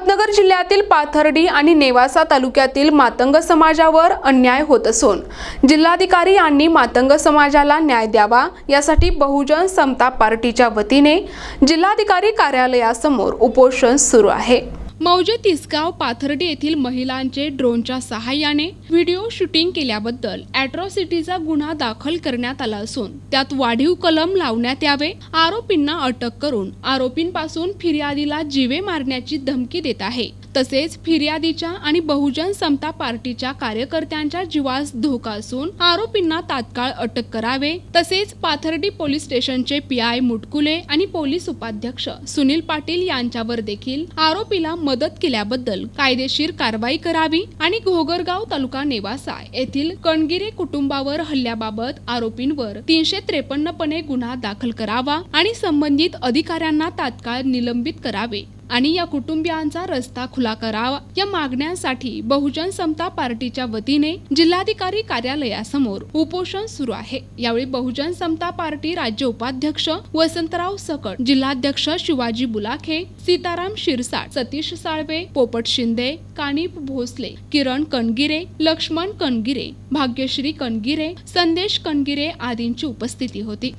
अहमदनगर जिल्ह्यातील पाथर्डी आणि नेवासा तालुक्यातील मातंग समाजावर अन्याय होत असून जिल्हाधिकारी यांनी मातंग समाजाला न्याय द्यावा यासाठी बहुजन समता पार्टीच्या वतीने जिल्हाधिकारी कार्यालयासमोर उपोषण सुरू आहे. मौजे तिसगाव पाथर्डी येथील महिलांचे ड्रोनच्या सहाय्याने व्हिडिओ शूटिंग केल्याबद्दल अॅट्रॉसिटीचा गुन्हा दाखल करण्यात आला असून त्यात वाढीव कलम लावण्यात यावे आरोपींना अटक करून आरोपींपासून फिर्यादीला जीवे मारण्याची धमकी देत आहे. तसेच फिर्यादीच्या आणि बहुजन समता पार्टीच्या कार्यकर्त्यांच्या जीवास धोका असून आरोपींना तात्काळ अटक करावे. तसेच पाथर्डी पोलीस स्टेशनचे पीआय मुटकुले आणि पोलीस उपाध्यक्ष सुनील पाटील यांच्यावर देखील आरोपीला मदत केल्याबद्दल कायदेशीर कारवाई करावी आणि घोगरगाव तालुका नेवासा येथील कणगिरे कुटुंबावर हल्ल्याबाबत आरोपींवर तीनशे त्रेपन्न पणे गुन्हा दाखल करावा आणि संबंधित अधिकाऱ्यांना तात्काळ निलंबित करावे. आणि या कुटुंबियांचा रस्ता खुला करावा या मागण्यांसाठी बहुजन समता पार्टीच्या वतीने जिल्हाधिकारी कार्यालयासमोर उपोषण सुरू आहे. यावेळी बहुजन समता पार्टी राज्य उपाध्यक्ष वसंतराव सकट जिल्हाध्यक्ष शिवाजी बुलाखे सीताराम शिरसाट सतीश साळवे पोपट शिंदे कानिप भोसले किरण कणगिरे लक्ष्मण कणगिरे भाग्यश्री कणगिरे संदेश कणगिरे आदींची उपस्थिती होती.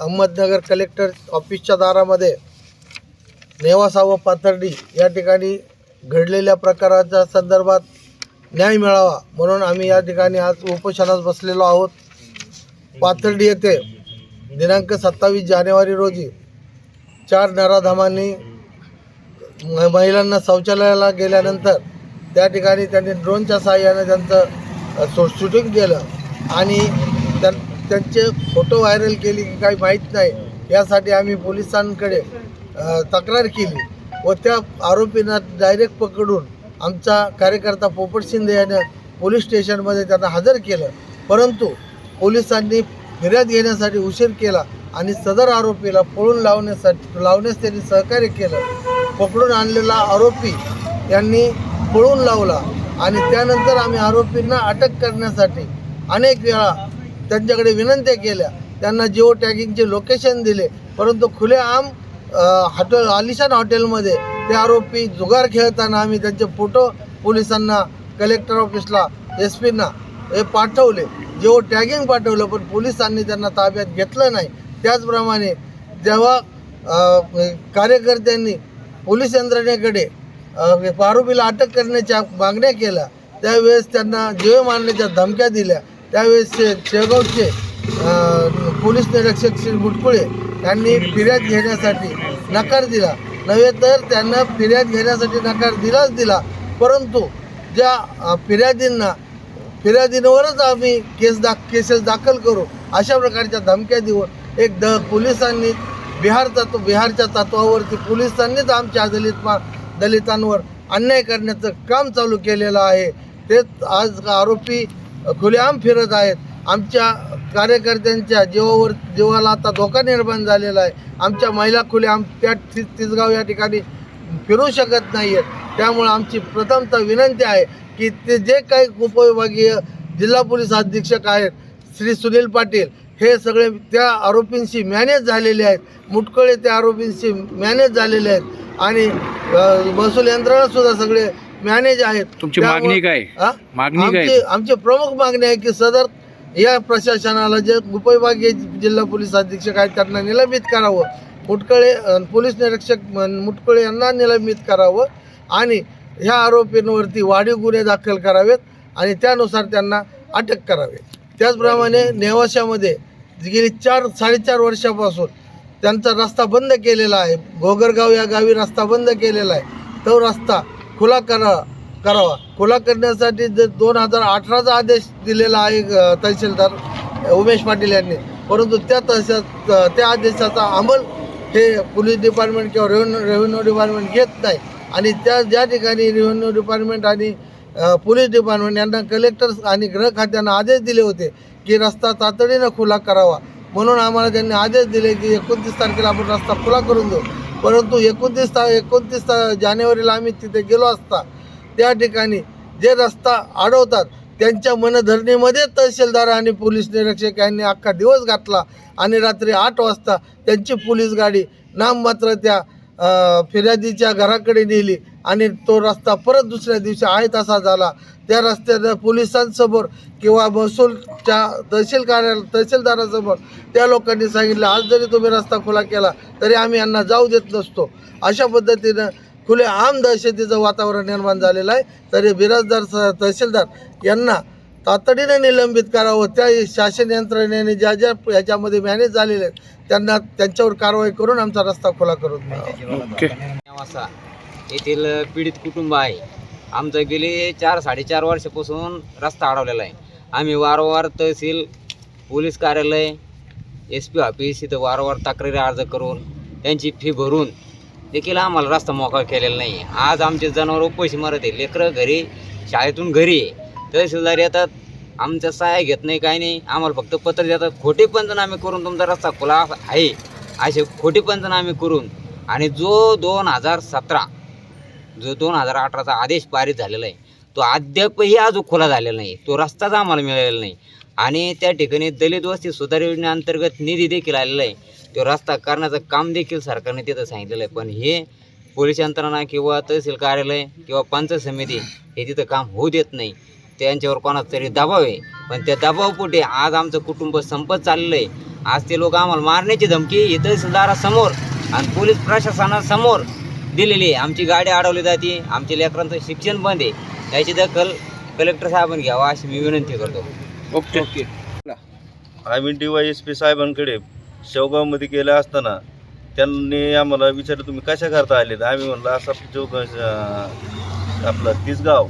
अहमदनगर कलेक्टर ऑफिसच्या दारामध्ये नेवासा व पाथर्डी या ठिकाणी घडलेल्या प्रकाराच्या संदर्भात न्याय मिळावा म्हणून आम्ही या ठिकाणी आज उपोषणास बसलेलो आहोत. पाथर्डी येथे दिनांक सत्तावीस जानेवारी रोजी चार नराधामांनी महिलांना शौचालयाला गेल्यानंतर त्या ठिकाणी त्यांनी ड्रोनच्या सहाय्याने त्यांचं शो शूटिंग केलं आणि त्यां त्यांचे फोटो व्हायरल केले की काही माहीत नाही. यासाठी आम्ही पोलिसांकडे तक्रार केली व त्या आरोपींना डायरेक्ट पकडून आमचा कार्यकर्ता पोपट शिंदे यानं पोलीस स्टेशनमध्ये त्यांना हजर केलं. परंतु पोलिसांनी फिर्याद घेण्यासाठी उशीर केला आणि सदर आरोपीला पळून लावण्यासाठी लावण्यास त्यांनी सहकार्य केलं. पकडून आणलेला आरोपी यांनी पळून लावला आणि त्यानंतर आम्ही आरोपींना अटक करण्यासाठी अनेक वेळा त्यांच्याकडे विनंत्या केल्या. त्यांना जिओ टॅगिंगचे लोकेशन दिले. परंतु खुलेआम हॉटेल आलिशान हॉटेलमध्ये ते आरोपी जुगार खेळताना आम्ही त्यांचे फोटो पोलिसांना कलेक्टर ऑफिसला एस पीना हे पाठवले. जेव्हा टॅगिंग पाठवलं पण पोलिसांनी त्यांना ताब्यात घेतलं नाही. त्याचप्रमाणे जेव्हा कार्यकर्त्यांनी पोलीस यंत्रणेकडे आरोपीला अटक करण्याच्या मागण्या केल्या त्यावेळेस त्यांना जीव मारण्याच्या धमक्या दिल्या. त्यावेळेस शेगावचे पोलीस निरीक्षक श्री मुटकुळे त्यांनी फिर्याद घेण्यासाठी नकार दिला. नव्हे तर त्यांना फिर्याद घेण्यासाठी नकार दिलाच दिला. परंतु ज्या फिर्यादींना फिर्यादींवरच आम्ही केस दाख केसेस दाखल करू अशा प्रकारच्या धमक्या देऊन एक द पोलिसांनी बिहार तत्व बिहारच्या तत्वावरती पोलिसांनीच आमच्या दलित मा दलितांवर अन्याय करण्याचं काम चालू केलेलं आहे. तेच आज आरोपी खुलेआम फिरत आहेत. आमच्या कार्यकर्त्यांच्या जीवावर जीवाला आता धोका निर्माण झालेला आहे. आमच्या महिला खुलेआम त्या ति तिसगाव या ठिकाणी फिरू शकत नाही आहेत त्यामुळे आमची प्रथमतः विनंती आहे की ते जे काही उपविभागीय जिल्हा पोलीस अधीक्षक आहेत श्री सुनील पाटील हे सगळे त्या आरोपींशी मॅनेज झालेले आहेत. मुटकळे त्या आरोपींशी मॅनेज झालेले आहेत. आणि महसूल यंत्रणा सुद्धा सगळे मॅनेज आहेत. तुमची मागणी काय? मागणी? आमची आमची प्रमुख मागणी आहे की सदर या प्रशासनाला जे उपविभागीय जिल्हा पोलीस अधीक्षक आहेत त्यांना निलंबित करावं. मुटकळे पोलीस निरीक्षक मुटकळे यांना निलंबित करावं आणि ह्या आरोपींवरती वाढीव गुन्हे दाखल करावेत आणि त्यानुसार त्यांना अटक करावी. त्याचप्रमाणे नेवाशामध्ये गेली चार साडेचार वर्षापासून त्यांचा रस्ता बंद केलेला आहे. घोगरगाव या गावी रस्ता बंद केलेला आहे. तो रस्ता खुला करा करावा. खुला करण्यासाठी जर दोन हजार अठराचा आदेश दिलेला आहे तहसीलदार उमेश पाटील यांनी. परंतु त्या तहसील त्या आदेशाचा अंमल हे पोलीस डिपार्टमेंट किंवा रेव्हेन्यू रेव्हेन्यू डिपार्टमेंट घेत नाही. आणि त्या ज्या ठिकाणी रेव्हेन्यू डिपार्टमेंट आणि पोलीस डिपार्टमेंट यांना कलेक्टर्स आणि गृह खात्यानं आदेश दिले होते की रस्ता तातडीनं खुला करावा. म्हणून आम्हाला त्यांनी आदेश दिले की एकोणतीस तारखेला आपण रस्ता खुला करून देऊ. परंतु एकोणतीस ता एकोणतीस ता जानेवारीला आम्ही तिथे गेलो असता त्या ठिकाणी जे रस्ता अडवतात त्यांच्या मनधरणीमध्ये तहसीलदार आणि पोलीस निरीक्षक यांनी अख्खा दिवस घातला आणि रात्री आठ वाजता त्यांची पोलीस गाडी नाममात्र त्या फिर्यादीच्या घराकडे नेली आणि तो रस्ता परत दुसऱ्या दिवशी आहे तसा झाला. त्या रस्त्यानं पोलिसांसमोर किंवा महसूलच्या तहसील कार्यालय तहसीलदारासमोर त्या लोकांनी सांगितलं आज जरी तुम्ही रस्ता खुला केला तरी आम्ही यांना जाऊ देत नसतो. अशा पद्धतीनं खुले आम दहशतीचं वातावरण निर्माण झालेलं आहे. तरी बिराजदार स- तहसीलदार यांना तातडीने निलंबित करावं. त्या शासन यंत्रणेने ज्या ज्या ह्याच्यामध्ये मॅनेज झालेले आहेत त्यांना त्यांच्यावर कारवाई करून आमचा रस्ता खुला करून येथील पीडित कुटुंब आहे. आमचं गेले चार साडेचार वर्षापासून रस्ता अडवलेला आहे. आम्ही वारंवार तहसील पोलीस कार्यालय एस पी ऑफिस इथं वारंवार तक्रारी अर्ज करून त्यांची फी भरून देखील आम्हाला रस्ता मोकळा केलेला नाही. आज आमचे जनावर उपाशी मरत आहे लेकरं घरी शाळेतून घरी. आहे तहसीलदार येतात. आमच्या सहाय्य घेत नाही काही नाही. आम्हाला फक्त पत्र देतात. खोटे पंचनामे करून तुमचा रस्ता खुला आहे. असे खोटे पंचनामे करून आणि जो दोन हजार सतरा जो दोन हजार अठराचा आदेश पारित झालेला आहे तो अद्यापही अजून खुला झालेला नाही. तो रस्ताच आम्हाला मिळालेला नाही. आणि त्या ठिकाणी दलित वस्ती सुधार योजनेअंतर्गत निधी देखील आलेला आहे. तो रस्ता करण्याचं काम देखील सरकारने तिथं सांगितलेलं आहे. पण हे पोलीस यंत्रणा किंवा तहसील कार्यालय किंवा पंचायत समिती हे तिथं काम होऊ देत नाही. त्यांच्यावर कोणाचा तरी दबाव आहे. पण त्या दबावपोटी आज आमचं कुटुंब संपत चाललेलं आहे. आज ते लोक आम्हाला मारण्याची धमकी हे तहसीलदारासमोर आणि पोलीस प्रशासनासमोर दिलेली आहे. आमची गाडी अडवली जाते. आमच्या लेकरांचं शिक्षण बंद आहे. याची दखल कलेक्टर साहेबांनी घ्यावा अशी मी विनंती करतो. Okay. D Y S P साहेबांकडे शेवगावमध्ये गेला असताना त्यांनी आम्हाला विचारलं तुम्ही कशा करता आले आम्ही म्हणलं असा जो अं, आपलं तिसगाव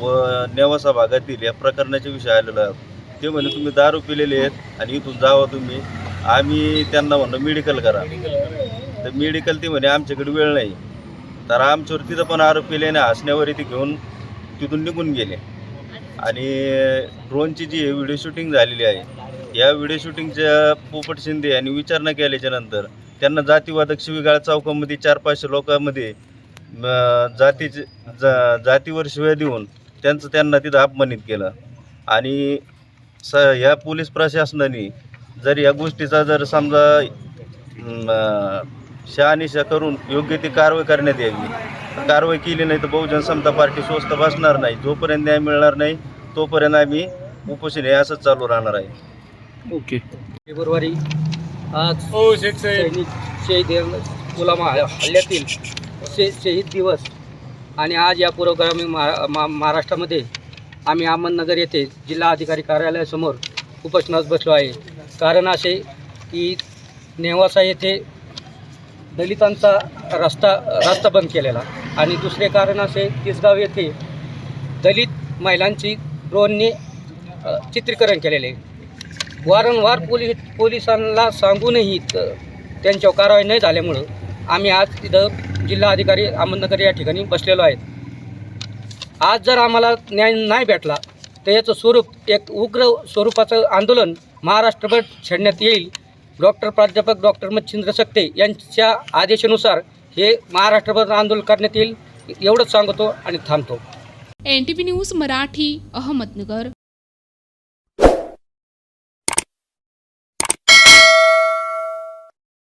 व नेवासा भागातील या प्रकरणाच्या विषय आलेला आहे ते म्हणे तुम्ही दारू पिलेले आहेत आणि इथून जावा तुम्ही. आम्ही त्यांना म्हणलं मेडिकल करा. तर मेडिकल ते म्हणे आमच्याकडे वेळ नाही. तर आमच्यावर तिथं पण आरोप केल्याने हसण्यावर ते घेऊन तिथून निघून गेले. आणि ड्रोनची जी व्हिडिओ शूटिंग झालेली आहे या व्हिडिओ शूटिंगच्या पोपट शिंदे यांनी विचारणा केल्याच्यानंतर त्यांना जातीवादक शिवीगाळ चौकामध्ये चार पाचशे लोकांमध्ये जातीचे जा जातीवर शिव्या देऊन त्यांचं त्यांना तिथं अपमानित केलं. आणि स ह्या पोलीस प्रशासनाने जर या गोष्टीचा जर समजा शहानिशा करून योग्य ती कारवाई करण्यात यावी. कारवाई केली नाही तर बहुजन समता पार्टी स्वस्त बसणार नाही. जोपर्यंत न्याय मिळणार नाही तोपर्यंत आम्ही उपोषण हे असंच चालू राहणार आहे. ओके. फेब्रुवारी आज सैनिक शहीद पुलवामा हल्ल्यातील शे शहीद दिवस. आणि आज या पुरोगामी महा मा महाराष्ट्रामध्ये आम्ही अहमदनगर येथे जिल्हा अधिकारी कार्यालयासमोर उपोषणास बसलो आहे. कारण असे की नेवासा येथे दलितांचा रस्ता रस्ता बंद केलेला. आणि दुसरे कारण असे तिसगाव येथे दलित महिलांची ड्रोनने चित्रीकरण केलेले. वारंवार पोलीस पोलिसांना सांगूनही त्यांच्यावर कारवाई नाही झाल्यामुळं आम्ही आज तिथं जिल्हा अधिकारी अहमदनगर या ठिकाणी बसलेलो आहेत. आज जर आम्हाला न्याय नाही भेटला तर याचं स्वरूप एक उग्र स्वरूपाचं आंदोलन महाराष्ट्रभर छेडण्यात येईल. डॉक्टर प्राध्यापक डॉक्टर मच्छिंद्र सक्ते यांच्या आदेशानुसार हे महाराष्ट्रभर आंदोलन करण्यात येईल एवढंच सांगतो आणि थांबतो. N T V news Marathi Ahmednagar.